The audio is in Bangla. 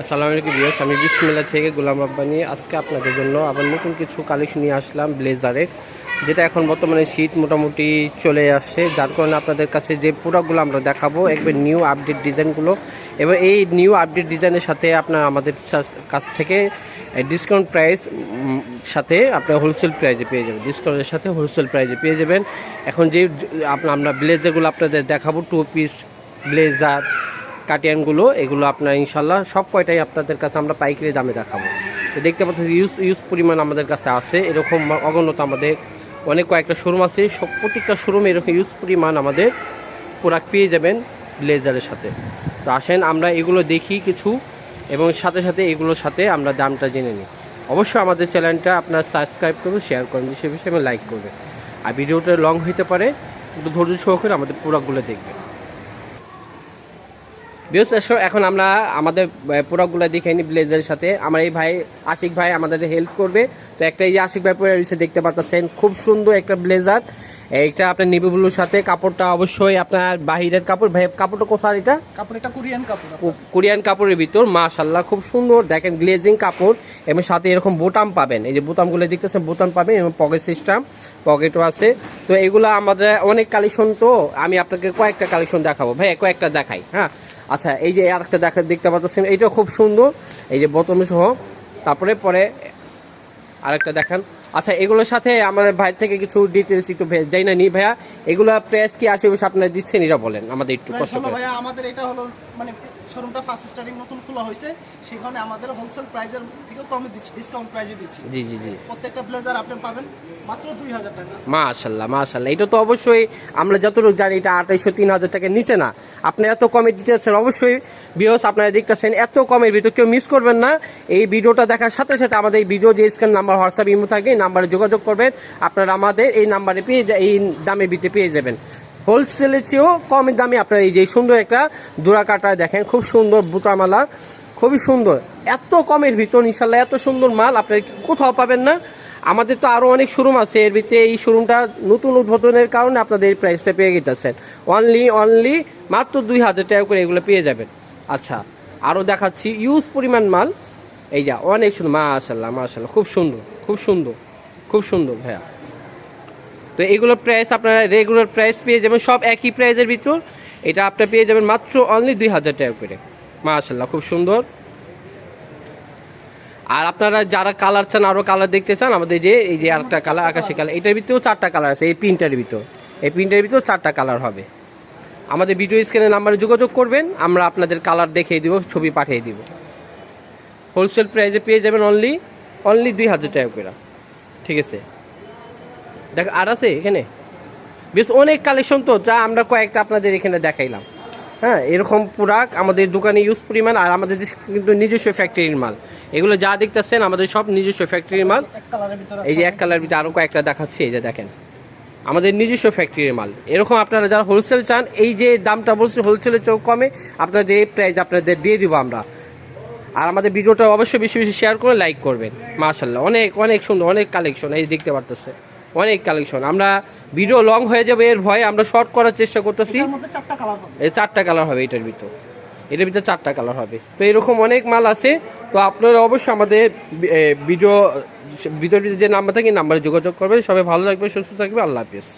আসসালামু আলাইকুম বিয়াস আমি বিসমিল্লা থেকে গোলাম রাব্বানি আজকে আপনাদের জন্য আবার নতুন কিছু কালেকশন নিয়ে আসলাম ব্লেজারের যেটা এখন বর্তমানে শীত মোটামুটি চলে আসছে। যার কারণে আপনাদের কাছে যে প্রোডাক্টগুলো আমরা দেখাবো, একবার নিউ আপডেট ডিজাইনগুলো এবং এই নিউ আপডেট ডিজাইনের সাথে আপনার আমাদের কাছ থেকে ডিসকাউন্ট প্রাইস সাথে আপনার হোলসেল প্রাইজে পেয়ে যাবেন। ডিসকাউন্টের সাথে হোলসেল প্রাইজে পেয়ে যাবেন। এখন যে আপনার আমরা ব্লেজারগুলো আপনাদের দেখাবো টু পিস ব্লেজার কাটিয়ানগুলো, এগুলো আপনার ইনশাল্লাহ সব কয়টাই আপনাদের কাছে আমরা পাইকারি দামে দেখাবো। তো দেখতে পাচ্ছেন ইউজ ইউজ পরিমাণ আমাদের কাছে আছে, এরকম অগণত আমাদের অনেক কয়েকটা শোরুম আছে সব প্রত্যেকটা শোরুমে এরকম ইউজ পরিমাণ আমাদের প্রোডাক্ট পেয়ে যাবেন ব্লেজারের সাথে। তো আসেন আমরা এগুলো দেখি কিছু এবং সাথে সাথে এগুলোর সাথে আমরা দামটা জেনে নিই। অবশ্যই আমাদের চ্যানেলটা আপনার সাবস্ক্রাইব করবেন শেয়ার করবেন বেশি বিষয়ে লাইক করবেন। আর ভিডিওটা লং হতে পারে একটু ধৈর্য সহকারে আমাদের প্রোডাক্টগুলো দেখবেন। এসো এখন আমরা আমাদের প্রোডাক্টগুলো দেখে নিই ব্লেজারের সাথে। আমার এই ভাই, আশিক ভাই আমাদের হেল্প করবে। তো একটা এই আশিক ভাই পরে দেখতে পাচ্ছেন, খুব সুন্দর একটা ব্লেজার এইটা আপনার নেভি ব্লুর সাথে কাপড়টা অবশ্যই আপনার বাহিরের কাপড় ভাই কাপড়টা কোথায় এটা? কাপড় এটা কোরিয়ান কাপড় কোরিয়ান কাপড়ের ভিতর মাশাল্লাহ খুব সুন্দর। দেখেন গ্লেজিং কাপড় এবং সাথে এরকম বোতাম পাবেন। এই যে বোতামগুলো দেখতেছেন বোতাম পাবেন এবং পকেট সিস্টেম পকেটও আছে। তো এগুলো আমাদের অনেক কালেকশন তো আমি আপনাকে কয়েকটা কালেকশন দেখাবো। ভাই কয়েকটা দেখাই হ্যাঁ? আচ্ছা এই যে আর একটা দেখা দেখতে পাচ্ছেন এইটা খুব সুন্দর। এই যে বোতাম সহ তারপরে পরে আরেকটা দেখান। আচ্ছা এগুলোর সাথে আমাদের ভাই থেকে কিছু ডিটেলস একটু যাই না নি ভাইয়া এগুলো প্রাইস কি আশেপাশে আপনারা দিচ্ছেন এটা বলেন আমাদের একটু কষ্ট করে। ভাইয়া আমাদের এটা হলো মানে শোরুমটা ফার্স্ট স্টার্টিং নতুন খোলা হয়েছে সেখানে আমাদের হোলসেল প্রাইজের থেকেও কমে দিচ্ছি ডিসকাউন্ট প্রাইজে দিচ্ছি। জি জি জি। প্রত্যেকটা ব্লেজার আপনি পাবেন মাত্র দুই হাজার টাকা। মাশাল্লাহ মাশাল্লাহ এটা তো অবশ্যই আমরা যতটুকু জানি এটা আঠাইশো তিন হাজার টাকার নিচে না। আপনি এত কমে দিতেছেন অবশ্যই বিহস আপনারা দেখতেছেন এত কমের ভিতর কেউ মিস করবেন না। এই ভিডিওটা দেখার সাথে সাথে আমাদের এই ভিডিও যে স্ক্যান নাম্বার হোয়াটসঅ্যাপ ইমো থাকে নাম্বারে যোগাযোগ করবেন। আপনারা আমাদের এই নাম্বারে পেয়ে এই দামে ভিতরে পেয়ে যাবেন। হোলসেলের চেয়েও কম দামে আপনারা এই যে সুন্দর একটা দোড়া দেখেন, খুব সুন্দর বুতামালা খুবই সুন্দর। এত কমের ভিতর ইনশাল্লাহ এত সুন্দর মাল আপনারা কোথাও পাবেন না। আমাদের তো আরও অনেক শোরুম আছে, এর ভিতরে এই শোরুমটা নতুন উদ্বোধনের কারণে আপনাদের এই প্রাইসটা পেয়ে গেতেছেন অনলি অনলি মাত্র দুই হাজার টাকা করে এগুলো পেয়ে যাবেন। আচ্ছা আরও দেখাচ্ছি ইউজ পরিমাণ মাল। এই যা, অনেক সুন্দর মাশাল্লাহ মাশাল্লাহ খুব সুন্দর খুব সুন্দর। খুব সুন্দর, ভাইয়া। তো এগুলোর প্রাইস আপনারা রেগুলার প্রাইস পেয়ে যাবেন, সব একই প্রাইসের ভিতর। এটা আপনার পেয়ে যাবেন মাত্র অনলি দুই হাজার টাকা করে। মাশাল্লাহ খুব সুন্দর। আর আপনারা যারা কালার চান আরও কালার দেখতে চান, আমাদের যে, এই যে আরেকটা কালার আকাশি কালার এটার ভিতরেও চারটা কালার আছে, এই প্রিন্টার ভিতর। এই প্রিন্টারের ভিতরেও চারটা কালার হবে। আমাদের ভিডিও স্ক্রিনের নাম্বারে যোগাযোগ করবেন, আমরা আপনাদের কালার দেখিয়ে দিব, ছবি পাঠিয়ে দিব। হোলসেল প্রাইসে পেয়ে যাবেন অনলি অনলি দুই হাজার টাকা করে। ঠিক আছে। দেখ আর আছে এখানে? বেশ অনেক কালেকশন তো যা আমরা কয়েকটা আপনাদের এখানে দেখাইলাম। হ্যাঁ এরকম প্রোডাক্ট আমাদের দোকানে ইউজ পরিমাণ আর আমাদের কিন্তু নিজস্ব ফ্যাক্টরির মাল। এগুলো যা দেখতেছেন আমাদের সব নিজস্ব ফ্যাক্টরির মাল। এই যে এক কালার ভিতরে আরও কয়েকটা দেখাচ্ছি এই যে দেখেন। আমাদের নিজস্ব ফ্যাক্টরির মাল। এরকম আপনারা যারা হোলসেল চান এই যে দামটা বলছি হোলসেলের চোখ কমে আপনাদের এই প্রাইস আপনাদের দিয়ে দিব আমরা। আর আমাদের ভিডিওটা অবশ্যই বেশি বেশি শেয়ার করে লাইক করবেন। মাশাল্লাহ অনেক অনেক সুন্দর অনেক কালেকশন এই দেখতে পারতেছে। অনেক কালেকশন আমরা ভিডিও লং হয়ে যাবে এর ভয়ে আমরা শর্ট করার চেষ্টা করতেছি। এই চারটা কালার হবে এটার ভিতর। এটার ভিতর চারটা কালার হবে। তো এরকম অনেক মাল আছে। তো আপনারা অবশ্যই আমাদের ভিডিও ভিতরে যে নাম্বার থাকে নাম্বারে যোগাযোগ করবেন। সবাই ভালো থাকবে সুস্থ থাকবে আল্লাহ হাফিজ।